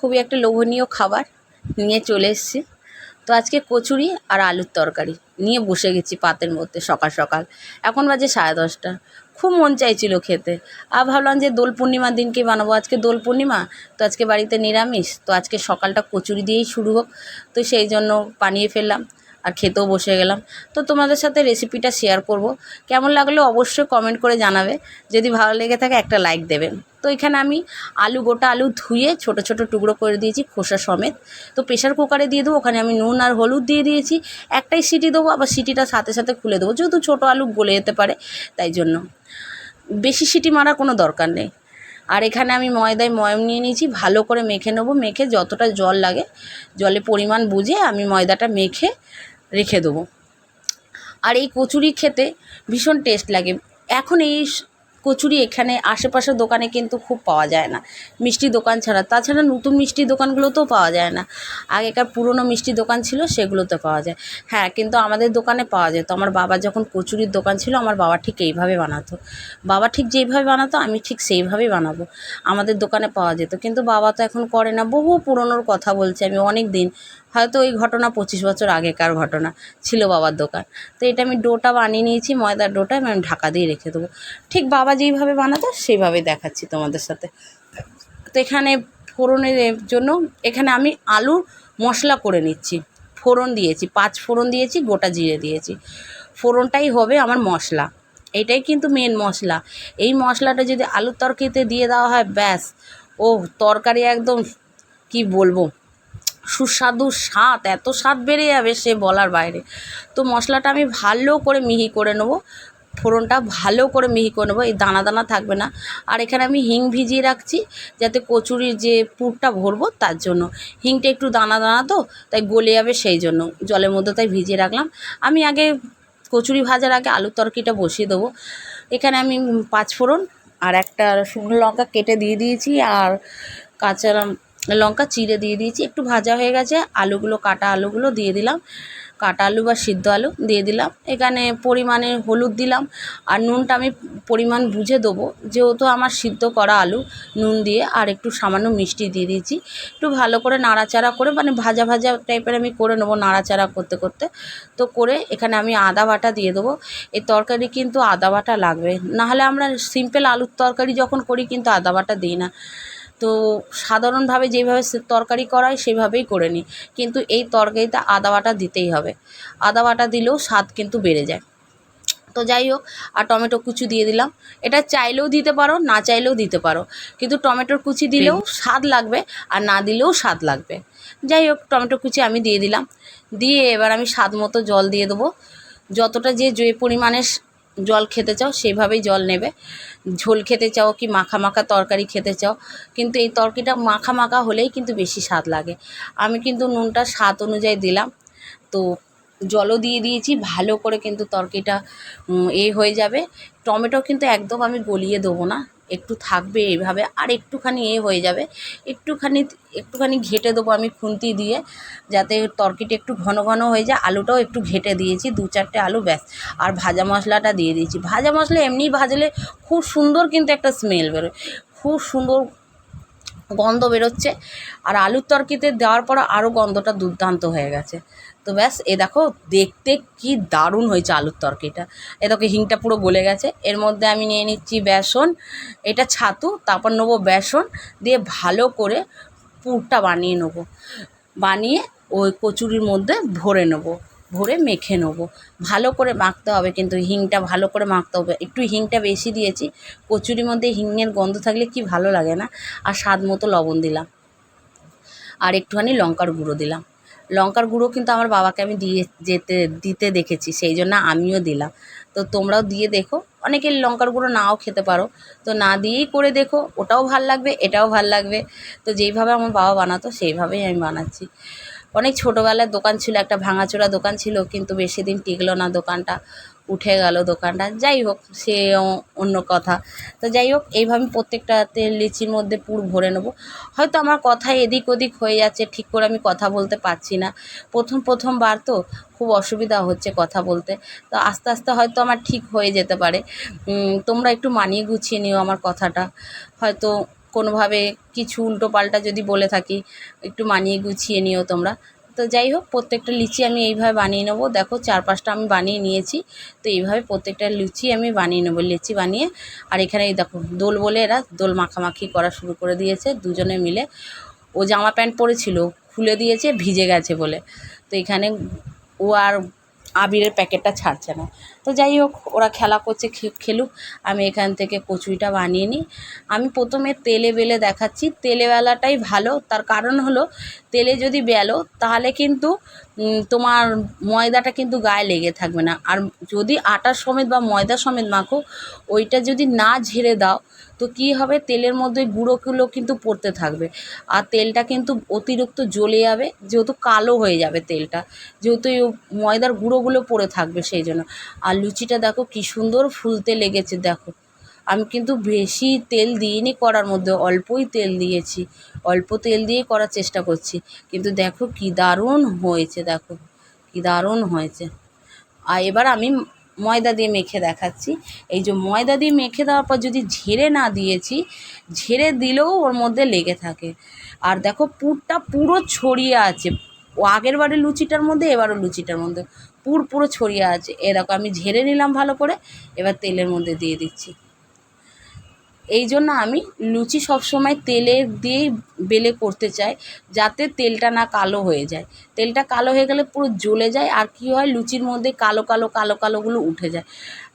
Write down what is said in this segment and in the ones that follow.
খুবই একটা লোভনীয় খাবার, নিয়ে চলে এসেছি। তো আজকে কচুরি আর আলুর তরকারি, নিয়ে বসে গেছি পাতের মধ্যে সকাল সকাল। এখন বাজে সাড়ে দশটা। খুব মন চাইছিল খেতে। আর ভাবলাম যে দোল পূর্ণিমার দিনকে বানাবো? আজকে দোল পূর্ণিমা, তো আজকে বাড়িতে নিরামিষ, তো আজকে সকালটা কচুরি দিয়েই শুরু হোক। তো সেই জন্য বানিয়ে ফেললাম আর খেতেও বসে গেলাম। তো তোমাদের সাথে রেসিপিটা শেয়ার করব। কেমন লাগল অবশ্যই কমেন্ট করে জানাবে। যদি ভালো লেগে থাকে একটা লাইক দেবেন। তো এখানে আমি আলু, গোটা আলু ধুয়ে ছোট ছোট টুকরো করে দিয়েছি খোসা সমেত। তো প্রেশার কুকারে দিয়ে দেবো, ওখানে আমি নুন আর হলুদ দিয়ে দিয়েছি। একটাই সিটি দেবো, আবার সিটিটা সাথে সাথে খুলে দেবো, যেহেতু ছোটো আলু গলে যেতে পারে, তাই জন্য। বেশি সিটি মারার কোনো দরকার নেই। আর এখানে আমি ময়দায় ময়ম নিয়ে নিয়েছি, ভালো করে মেখে নেব, মেখে যতটা জল লাগে, জলে পরিমাণ বুঝে আমি ময়দাটা মেখে রেখে দেবো। আর এই কচুরি খেতে ভীষণ টেস্ট লাগে। এখন এই কচুরি এখানে আশেপাশের দোকানে কিন্তু খুব পাওয়া যায় না। মিষ্টি দোকান ছাড়া। তাছাড়া নতুন মিষ্টি দোকানগুলোতেও পাওয়া যায় না। আগেকার পুরনো মিষ্টি দোকান ছিল, সেগুলোতে পাওয়া যায়। হ্যাঁ কিন্তু আমাদের দোকানে পাওয়া যেত। আমার বাবা যখন কচুরির দোকান ছিল, আমার বাবা ঠিক এইভাবে বানাতো। বাবা ঠিক যেইভাবে বানাতো, আমি ঠিক সেইভাবেই বানাবো। আমাদের দোকানে পাওয়া যেত। কিন্তু বাবা তো এখন করে না। বহু পুরনোর কথা বলছি আমি। অনেক দিন হয়তো ওই ঘটনা পঁচিশ বছর আগেকার ঘটনা ছিল বাবার দোকান। তো এটা আমি ডোটা বানিয়ে নিয়েছি, ময়দার ডোটা আমি ঢাকা দিয়ে রেখে দেবো। ঠিক বাবা যেইভাবে বানাতো সেইভাবে দেখাচ্ছি তোমাদের সাথে। তো এখানে ফোড়নের জন্য, এখানে আমি আলু মশলা করে নিচ্ছি। ফোড়ন দিয়েছি, পাঁচ ফোড়ন দিয়েছি, গোটা জিরে দিয়েছি। ফোড়নটাই হবে আমার মশলা। এটাই কিন্তু মেন মশলা। এই মশলাটা যদি আলুর তরকারিতে দিয়ে দেওয়া হয়, ব্যাস। ও তরকারি একদম কি বলব? সুস্বাদু স্বাদ, এত স্বাদ বেড়ে যাবে সে বলার বাইরে। তো মশলাটা আমি ভালো করে মিহি করে নেব। ফোড়নটা ভালো করে মিহি করে নেব। এই দানা দানা থাকবে না। আর এখানে আমি হিং ভিজিয়ে রাখছি যাতে কচুরির যে পুরটা ভরবো তার জন্য। হিংটা একটু দানা দানা তো, তাই গলে যাবে সেই জন্য। জলের মধ্যে তাই ভিজিয়ে রাখলাম। আমি আগে কচুরি ভাজার আগে আলুর তরকিটা বসিয়ে দেবো। এখানে আমি পাঁচ ফোড়ন আর একটা শুকনো লঙ্কা কেটে দিয়ে দিয়েছি। আর কাঁচা লঙ্কা চিড়ে দিয়ে দিয়েছি, একটু ভাজা হয়ে গেছে। আলুগুলো, কাটা আলুগুলো দিয়ে দিলাম। কাটা আলু বা সিদ্ধ আলু দিয়ে দিলাম। এখানে পরিমাণে হলুদ দিলাম। আর নুনটা আমি পরিমাণ বুঝে দেবো। যেহেতু আমার সিদ্ধ করা আলু, নুন দিয়ে আর একটু সামান্য মিষ্টি দিয়ে দিয়েছি। একটু ভালো করে নাড়াচাড়া করে মানে ভাজা ভাজা টাইপের আমি করে নেব নাড়াচাড়া করতে করতে। তো করে এখানে আমি আদা বাটা দিয়ে দেবো। এই তরকারি কিন্তু আদা বাটা লাগবে। নাহলে আমরা সিম্পল আলুর তরকারি যখন করি কিন্তু আদা বাটা দিই না। তো সাধারণভাবে যেভাবে তরকারি করা হয় সেভাবেই করে নিই। কিন্তু এই তরকারিতে আদা বাটা দিতেই হবে। আদা বাটা দিলেও স্বাদ কিন্তু বেড়ে যায়। তো যাই হোক আর টমেটো কুচি দিয়ে দিলাম। এটা চাইলেও দিতে পারো না চাইলেও দিতে পারো। কিন্তু টমেটোর কুচি দিলেও স্বাদ লাগবে আর না দিলেও স্বাদ লাগবে। যাই হোক টমেটো কুচি আমি দিয়ে দিলাম। দিয়ে এবার আমি স্বাদ মতো জল দিয়ে দেবো। যতটা যে যে পরিমাণে জল খেতে চাও, সেভাবেই জল নেবে। ঝোল খেতে চাও কি মাখা মাখা তরকারি খেতে চাও, কিন্তু এই তরকারিটা মাখা মাখা হলেই কিন্তু বেশি স্বাদ লাগে। আমি কিন্তু নুনটা স্বাদ অনুযায়ী দিলাম। তো জলও দিয়ে দিয়েছি, ভালো করে কিন্তু তরকারিটা এ হয়ে যাবে। টমেটো কিন্তু একদম আমি গলিয়ে দেবো না, একটু থাকবে এইভাবে আর একটুখানি এ হয়ে যাবে। একটুখানি একটুখানি ঘেটে দেবো আমি খুন্তি দিয়ে, যাতে তরকারিটা একটু ঘন ঘন হয়ে যায়। আলুটাও একটু ঘেটে দিয়েছি, দু চারটে আলু ব্যাস। আর ভাজা মশলাটা দিয়ে দিয়েছি। ভাজা মশলা এমনি ভাজলে খুব সুন্দর কিন্তু একটা স্মেল বেরোয়। খুব সুন্দর গন্ধ বেরোচ্ছে। আর আলুর তরকিতে দেওয়ার পর আরও গন্ধটা দুর্দান্ত হয়ে গেছে। তো ব্যাস, এ দেখো, দেখতে কি দারুণ হয়েছে আলুর তরকিটা এ দেখো, হিংটা পুরো গলে গেছে। এর মধ্যে আমি নিয়ে নিচ্ছি বেসন, এটা ছাতু, তারপর নেব বেসন, দিয়ে ভালো করে পুরটা বানিয়ে নেব। বানিয়ে ওই কচুরির মধ্যে ভরে নেব। ভরে মেখে নেব। ভালো করে মাখতে হবে কিন্তু হিংটা ভালো করে মাখতে হবে। একটু হিংটা বেশি দিয়েছি, কচুরির মধ্যে হিঙের গন্ধ থাকলে কি ভালো লাগে না? আর স্বাদ মতো লবণ দিলাম। আর একটুখানি লঙ্কার গুঁড়ো দিলাম। লঙ্কার গুঁড়ো কিন্তু আমার বাবাকে আমি দিয়ে যেতে, দিতে দেখেছি, সেই জন্য আমিও দিলাম। তো তোমরাও দিয়ে দেখো। অনেকে লঙ্কার গুঁড়ো নাও খেতে পারো। তো না দিয়েই করে দেখো, ওটাও ভালো লাগবে, এটাও ভালো লাগবে। তো যেইভাবে আমার বাবা বানাতো, সেইভাবেই আমি বানাচ্ছি। অনেক ছোটোবেলার দোকান ছিল, একটা ভাঙাচোরা দোকান ছিল, কিন্তু বেশি দিন টিকলো না দোকানটা। উঠে গেল দোকানটা। যাই হোক, সে অন্য কথা। তো যাই হোক, এইভাবে প্রত্যেকটাতে লিচির মধ্যে পুর ভরে নেব। হয়তো আমার কথা এদিক ওদিক হয়ে যাচ্ছে, ঠিক করে আমি কথা বলতে পারছি না। প্রথম, প্রথমবার তো খুব অসুবিধা হচ্ছে কথা বলতে। তো আস্তে আস্তে হয়তো আমার ঠিক হয়ে যেতে পারে। তোমরা একটু মানিয়ে গুছিয়ে নিও আমার কথাটা। হয়তো কোনোভাবে কিছু উল্টো পাল্টা যদি বলে থাকি, একটু মানিয়ে গুছিয়ে নিও তোমরা। তো যাই হোক, প্রত্যেকটা লিচি আমি এইভাবে বানিয়ে নেব। দেখো চার পাঁচটা আমি বানিয়ে নিয়েছি। তো এইভাবে প্রত্যেকটা লুচি আমি বানিয়ে নেব, লিচি বানিয়ে। আর এখানে এই দেখো, দোল বলে এরা দোল মাখামাখি করা শুরু করে দিয়েছে, দুজনে মিলে। ও জামা প্যান্ট পরেছিল, খুলে দিয়েছে, ভিজে গেছে বলে। তো এখানে ও আর আবিরের প্যাকেটটা ছাড়ছে না। তো যাই হোক, ওরা খেলা করছে খেলুক। আমি এখান থেকে কচুরিটা বানিয়ে নিই। আমি প্রথমে তেলে বেলে দেখাচ্ছি। তেলে বেলাটাই ভালো। তার কারণ হলো, তেলে যদি বেলো, তাহলে কিন্তু তোমার ময়দাটা কিন্তু গায়ে লেগে থাকবে না। আর যদি আটার সমেত বা ময়দা সমেত মাখো, ওইটা যদি না ঝেড়ে দাও, তো কী হবে? তেলের মধ্যে গুঁড়োগুলো কিন্তু পড়তে থাকবে। আর তেলটা কিন্তু অতিরিক্ত জ্বলে যাবে, যেহেতু কালো হয়ে যাবে তেলটা। যেহেতু এই ময়দার গুঁড়োগুলো পড়ে থাকবে সেই জন্য। আর লুচিটা দেখো কী সুন্দর ফুলতে লেগেছে, দেখো। আমি কিন্তু বেশি তেল দিইনি করার মধ্যে, অল্পই তেল দিয়েছি। অল্প তেল দিয়েই করার চেষ্টা করছি। কিন্তু দেখো কী দারুণ হয়েছে, দেখো কী দারুণ হয়েছে। আর এবার আমি ময়দা দিয়ে মেখে দেখাচ্ছি। এই যে ময়দা দিয়ে মেখে দেওয়ার পর যদি ঝেড়ে না দিয়েছি, ঝেড়ে দিলেও ওর মধ্যে লেগে থাকে। আর দেখো পুরটা পুরো ছড়িয়ে আছে। ও আগের বারে লুচিটার মধ্যে, এবারও লুচিটার মধ্যে। পুর পুরো ছড়িয়ে আছে। এ দেখো আমি ঝেড়ে নিলাম ভালো করে, এবার তেলের মধ্যে দিয়ে দিচ্ছি। এই জন্য আমি লুচি সবসময় তেলে দিয়েই বেলে করতে চাই, যাতে তেলটা না কালো হয়ে যায়। তেলটা কালো হয়ে গেলে পুরো জ্বলে যায়, আর কি হয়, লুচির মধ্যে কালো কালো কালো কালোগুলো উঠে যায়।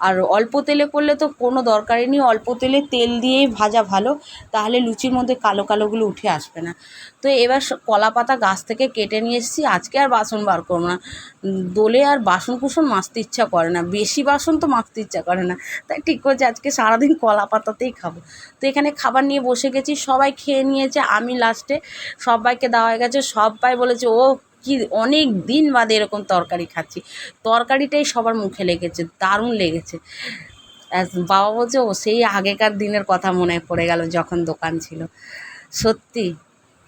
আর অল্প তেলে করলে তো কোনো দরকারই নেই, অল্প তেলে তেল দিয়েই ভাজা ভালো, তাহলে লুচির মধ্যে কালো কালোগুলো উঠে আসবে না। তো এবার কলা পাতা গাছ থেকে কেটে নিয়ে এসেছি, আজকে আর বাসন বার করব না। দোলে আর বাসন কুসন মাজতে ইচ্ছা করে না, বেশি বাসন তো মাজতে ইচ্ছা করে না। তাই ঠিক করছে আজকে সারাদিন কলা পাতাতেই খাব। তো এখানে খাবার নিয়ে বসে গেছি, সবাই খেয়ে নিয়েছে, আমি লাস্টে সবাইকে দেওয়া হয়ে গেছে, সবাই বলেছে ও কি অনেক দিন বাদে এরকম তরকারি খাচ্ছি। তরকারিটাই সবার মুখে লেগেছে, দারুণ লেগেছে। বাবা বলছে, ও, সেই আগেকার দিনের কথা মনে পড়ে গেল যখন দোকান ছিল। সত্যি,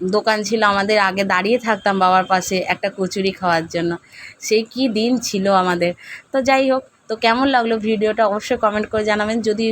দোকান ছিল আমাদের আগে, দাঁড়িয়ে থাকতাম বাবার পাশে একটা কচুরি খাওয়ার জন্য। সেই কি দিন ছিল আমাদের। তো যাই হোক, তো কেমন লাগল ভিডিওটা অবশ্যই কমেন্ট করে জানাবেন। যদি